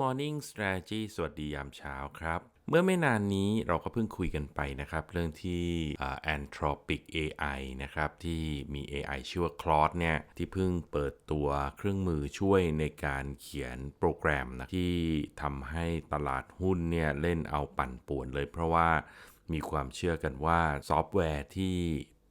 Morning Strategy สวัสดียามเช้าครับ เมื่อไม่นานนี้เราก็เพิ่งคุยกันไปนะครับ เรื่องที่อ่า Anthropic AI นะครับ ที่มี AI ชื่อว่า Claude เนี่ย ที่เพิ่งเปิดตัวเครื่องมือช่วยในการเขียนโปรแกรมนะที่ทำให้ตลาดหุ้นเนี่ย เล่นเอาปั่นป่วนเลยเพราะว่ามีความเชื่อกันว่าซอฟต์แวร์ที่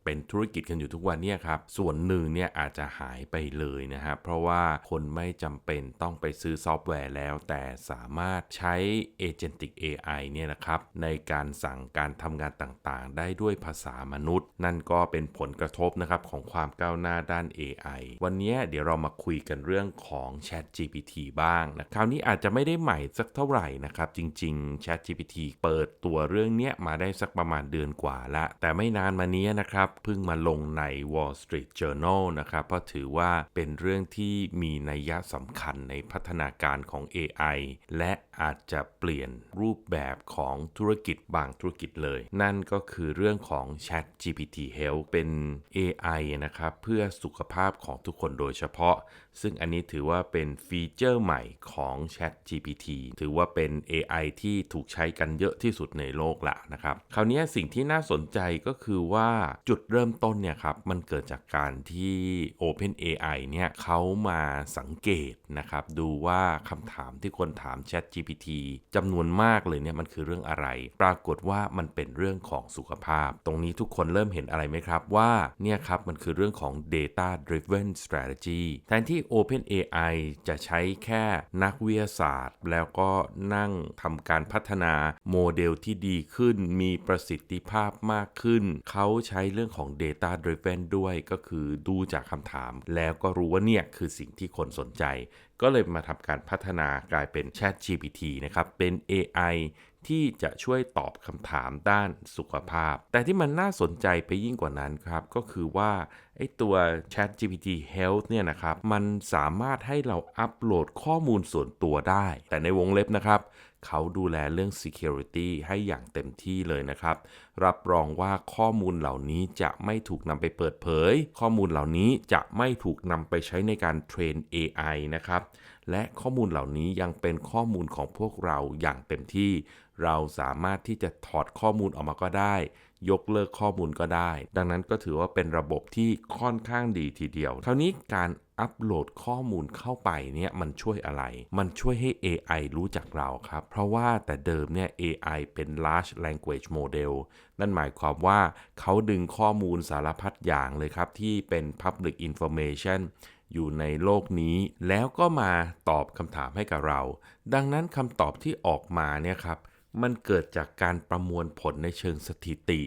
เป็นธุรกิจกันอยู่ทุกวันเนี่ยครับส่วนหนึ่งเนี่ยอาจจะหายไปเลยนะครับเพราะว่าคนไม่จำเป็นต้องไปซื้อซอฟต์แวร์แล้ว แต่สามารถใช้ Agentic AI เนี่ยนะครับในการสั่งการทำงานต่างๆ ได้ด้วยภาษามนุษย์ นั่นก็เป็นผลกระทบนะครับของความก้าวหน้าด้าน AI วันนี้เดี๋ยวเรามาคุยกันเรื่องของ Chat GPT บ้างนะคราวนี้อาจจะไม่ได้ใหม่สักเท่าไหร่นะครับจริงๆ Chat GPT เปิดตัวเรื่องเนี้ยมาได้สักประมาณเดือนกว่าละแต่ไม่นานมานี้นะครับเพิ่งมาลงใน Wall Street Journal นะครับเพราะถือว่าเป็นเรื่องที่มีนัยสำคัญในพัฒนาการของ AI และอาจจะเปลี่ยนรูปแบบของธุรกิจบางธุรกิจเลย นั่นก็คือเรื่องของ Chat GPT Health เป็น AI นะครับเพื่อสุขภาพของทุกคนโดยเฉพาะ ซึ่งอันนี้ถือว่าเป็นฟีเจอร์ใหม่ของ Chat GPT ถือว่าเป็น AI ที่ถูกใช้กันเยอะที่สุดในโลกละนะครับ คราวนี้สิ่งที่น่าสนใจก็คือว่าจุดเริ่มต้นเนี่ยครับมันเกิดจากการที่ OpenAI เนี่ยเขามาสังเกตนะครับดูว่าคำถามที่คนถาม Chat GPT จำนวนมากเลยเนี่ยมันคือเรื่องอะไร ปรากฏว่ามันเป็นเรื่องของสุขภาพ ตรงนี้ทุกคนเริ่มเห็นอะไรไหมครับว่าเนี่ยครับมันคือเรื่องของ data driven strategy แทนที่ OpenAI จะใช้แค่นักวิทยาศาสตร์ แล้วก็นั่งทำการพัฒนาโมเดลที่ดีขึ้น มีประสิทธิภาพมากขึ้น เขาใช้เรื่องรื่องของ data driven ด้วยก็คือดูจากคำถาม แล้วก็รู้ว่าเนี่ยคือสิ่งที่คนสนใจ ก็เลยมาทำการพัฒนากลายเป็น Chat GPT นะครับ เป็น AI ที่จะช่วยตอบคำถามด้านสุขภาพ แต่ที่มันน่าสนใจไปยิ่งกว่านั้นครับ ก็คือว่าไอตัว Chat GPT Health เนี่ยนะครับ มันสามารถให้เราอัปโหลดข้อมูลส่วนตัวได้ แต่ในวงเล็บนะครับ เขาดูแลเรื่อง Security ให้อย่างเต็มที่เลยนะครับ รับรองว่าข้อมูลเหล่านี้จะไม่ถูกนำไปเปิดเผย ข้อมูลเหล่านี้จะไม่ถูกนำไปใช้ในการเทรน AI นะครับ และข้อมูลเหล่านี้ยังเป็นข้อมูลของพวกเราอย่างเต็มที่ เราสามารถที่จะถอดข้อมูลออกมาก็ได้ ยกเลิกข้อมูลก็ได้ ดังนั้นก็ถือว่าเป็นระบบที่ค่อนข้างดีทีเดียว คราวนี้การอัปโหลดข้อมูลเข้าไปเนี่ยมันช่วยอะไร มันช่วยให้ AI รู้จักเราครับ เพราะว่าแต่เดิมเนี่ย AI เป็น large language model นั่นหมายความว่าเขาดึงข้อมูลสารพัดอย่างเลยครับ ที่เป็น public information อยู่ในโลกนี้ แล้วก็มาตอบคำถามให้กับเรา ดังนั้นคำตอบที่ออกมาเนี่ยครับ มันเกิดจากการประมวลผลในเชิงสถิติ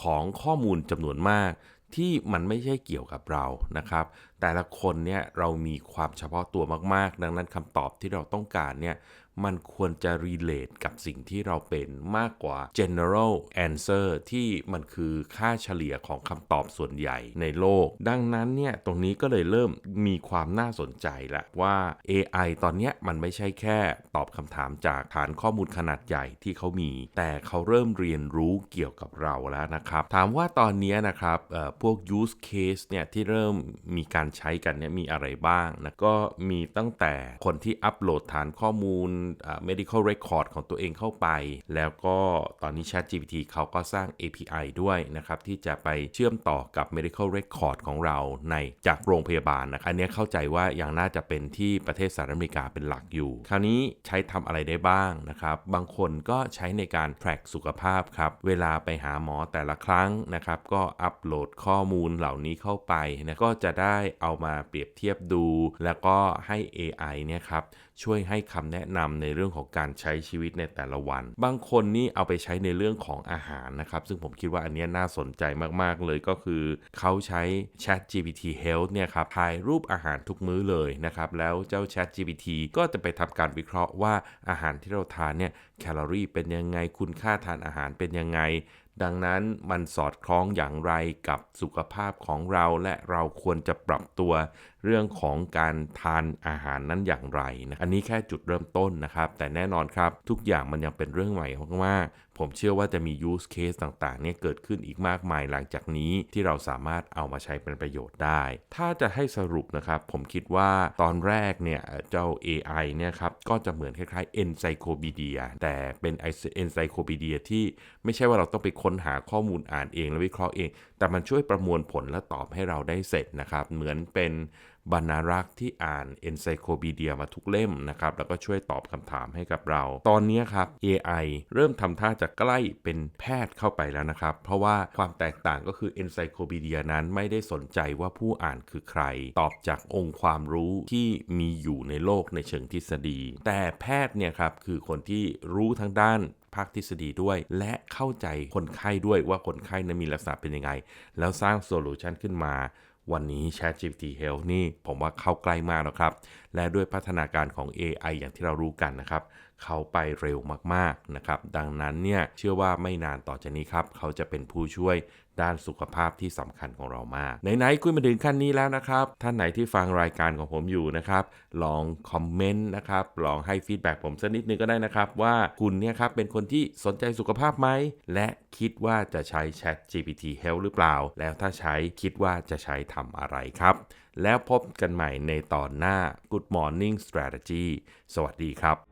ของข้อมูลจำนวนมาก ที่มันไม่ใช่เกี่ยวกับเรานะครับ แต่ละคนเนี่ยเรามีความเฉพาะตัวมากๆ ดังนั้นคำตอบที่เราต้องการเนี่ย มันควรจะ relate กับสิ่งที่เราเป็นมากกว่า general answer ที่มันคือค่าเฉลี่ยของคำตอบส่วนใหญ่ในโลก ดังนั้นเนี่ยตรงนี้ก็เลยเริ่มมีความน่าสนใจล้วว่า AI ตอนเนี้ยมันไม่ใช่แค่ตอบคำถามจากฐานข้อมูลขนาดใหญ่ที่เขามี แต่เขาเริ่มเรียนรู้เกี่ยวกับเราแล้วนะครับ ถามว่าตอนนี้นะครับพวก use case เนี่ยที่เริ่มมีการใช้กันเนี่ยมีอะไรบ้างนะก็มีตั้งแต่คนที่อัปโหลดฐานข้อมูล medical record ของตัวเองเข้าไป แล้วก็ตอนนี้ Chat GPT เขาก็สร้าง API ด้วยนะครับ ที่จะไปเชื่อมต่อกับ medical record ของเราในจากโรงพยาบาลนะอันนี้เข้าใจว่ายังน่าจะเป็นที่ประเทศสหรัฐอเมริกาเป็นหลักอยู่ คราวนี้ใช้ทำอะไรได้บ้างนะครับ บางคนก็ใช้ในการ track สุขภาพครับ เวลาไปหาหมอแต่ละครั้งนะครับ ก็อัปโหลดข้อมูลเหล่านี้เข้าไปนะก็จะได้เอามาเปรียบเทียบดู แล้วก็ให้ AI เนี่ยครับช่วยให้คำแนะนำในเรื่องของการใช้ชีวิตในแต่ละวัน บางคนนี่เอาไปใช้ในเรื่องของอาหารนะครับ ซึ่งผมคิดว่าอันนี้น่าสนใจมากๆเลยก็คือ เขาใช้ Chat GPT Health เนี่ยครับถ่ายรูปอาหารทุกมื้อเลยนะครับ แล้วเจ้า Chat GPT ก็จะไปทำการวิเคราะห์ว่าอาหารที่เราทานเนี่ย แคลอรี่เป็นยังไงคุณค่าทานอาหารเป็นยังไง ดังนั้นมันสอดคล้องอย่างไรกับสุขภาพของเราและเราควรจะปรับตัวเรื่องของการทานอาหารนั้นอย่างไรนะอันนี้แค่จุดเริ่มต้นนะครับ แต่แน่นอนครับ ทุกอย่างมันยังเป็นเรื่องใหม่มากผมเชื่อว่าจะมี use case ต่างๆ เนี่ยเกิดขึ้นอีกมากมายหลังจากนี้ที่เราสามารถเอามาใช้เป็นประโยชน์ได้ ถ้าจะให้สรุปนะครับ ผมคิดว่าตอนแรกเนี่ยเจ้า AI เนี่ยครับก็จะเหมือนคล้ายๆ encyclopedia แต่เป็น encyclopedia ที่ไม่ใช่ว่าเราต้องไปค้นหาข้อมูลอ่านเองและวิเคราะห์เอง แต่มันช่วยประมวลผลและตอบให้เราได้เสร็จนะครับ เหมือนเป็น บรรณารักษ์ที่อ่าน encyclopedia มาทุกเล่มนะครับแล้วก็ช่วยตอบคำถามให้กับเรา ตอนนี้ครับ AI เริ่มทำท่าจะใกล้เป็นแพทย์เข้าไปแล้วนะครับ เพราะว่าความแตกต่างก็คือ encyclopedia นั้นไม่ได้สนใจว่าผู้อ่านคือใคร ตอบจากองค์ความรู้ที่มีอยู่ในโลกในเชิงทฤษฎี แต่แพทย์เนี่ยครับคือคนที่รู้ทั้งด้านภาคทฤษฎีด้วย และเข้าใจคนไข้ด้วยว่าคนไข้นั้นมีลักษณะเป็นยังไง แล้วสร้างโซลูชันขึ้นมา วันนี้ ChatGPT Health นี่ผมว่าเข้าใกล้มากแล้วครับ และด้วยพัฒนาการของ AI อย่างที่เรารู้กันนะครับ เขาไปเร็วมากๆนะครับ ดังนั้นเนี่ยเชื่อว่าไม่นานต่อจากนี้ครับ เขาจะเป็นผู้ช่วยด้านสุขภาพที่สำคัญของเรามากไหนๆคุยมาถึงขั้นนี้แล้วนะครับ ท่านไหนที่ฟังรายการของผมอยู่นะครับ ลองคอมเมนต์นะครับ ลองให้ฟีดแบ็กผมสักนิดนึงก็ได้นะครับ ว่าคุณเนี่ยครับเป็นคนที่สนใจสุขภาพไหม และคิดว่าจะใช้ Chat GPT Health หรือเปล่า แล้วถ้าใช้คิดว่าจะใช้ทำอะไรครับ แล้วพบกันใหม่ในตอนหน้า Good Morning Strategy สวัสดีครับ